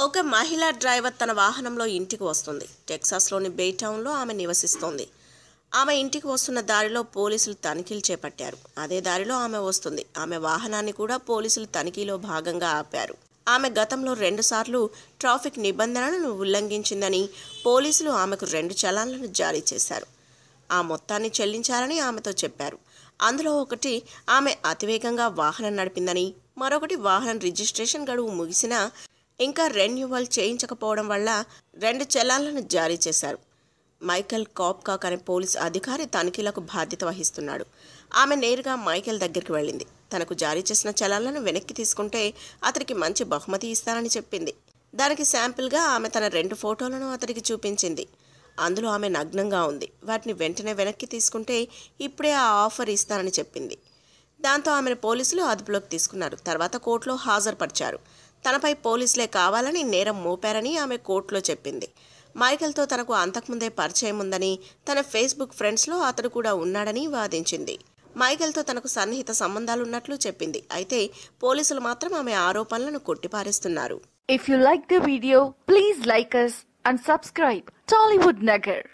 ఒక మహిళా డ్రైవర్ తన వాహనంలో ఇంటికి వస్తుంది. టెక్సాస్లోని బేటౌన్లో ఆమె నివసిస్తోంది. ఆమె ఇంటికి వస్తున్న దారిలో పోలీసులు తనిఖీలు చేపట్టారు. అదే దారిలో ఆమె వస్తుంది. ఆమె వాహనాన్ని కూడా పోలీసులు తనిఖీలో భాగంగా ఆపారు. ఆమె గతంలో రెండుసార్లు ట్రాఫిక్ నిబంధనలను ఉల్లంఘించిందని పోలీసులు ఆమెకు రెండు చలాన్లను జారీ చేశారు. ఆ మొత్తాన్ని చెల్లించాలని ఆమెతో చెప్పారు. అందులో ఒకటి ఆమె అతివేగంగా వాహనం నడిపిందని మరొకటి వాహనం రిజిస్ట్రేషన్ గడువు ముగిసినా ఇంకా రెన్యువల్ చేయించకపోవడం వల్ల రెండు చలాన్లను జారీ చేశారు. మైకెల్ కాప్కాక్ అనే పోలీస్ అధికారి తనిఖీలకు బాధ్యత వహిస్తున్నాడు. ఆమె నేరుగా మైకెల్ దగ్గరికి వెళ్ళింది. తనకు జారీ చేసిన చలాలను వెనక్కి తీసుకుంటే అతనికి మంచి బహుమతి ఇస్తానని చెప్పింది. దానికి శాంపిల్గా ఆమె తన రెండు ఫోటోలను అతడికి చూపించింది. అందులో ఆమె నగ్నంగా ఉంది. వాటిని వెంటనే వెనక్కి తీసుకుంటే ఇప్పుడే ఆ ఆఫర్ ఇస్తానని చెప్పింది. దాంతో ఆమెను పోలీసులు అదుపులోకి తీసుకున్నారు. తర్వాత కోర్టులో హాజరుపరిచారు. తనపై పోలీసులే కావాలని నేరం మోపారని ఆమె కోర్టులో చెప్పింది. మైకల్తో తనకు అంతకుముందే పరిచయం ఉందని తన ఫేస్బుక్ ఫ్రెండ్స్లో అతడు కూడా ఉన్నాడని వాదించింది. మైకల్తో తనకు సన్నిహిత సంబంధాలున్నట్లు చెప్పింది. అయితే పోలీసులు మాత్రం ఆమె ఆరోపణలను కొట్టిపారేస్తున్నారు. If you like the video please like us and subscribe Tollywood Nagar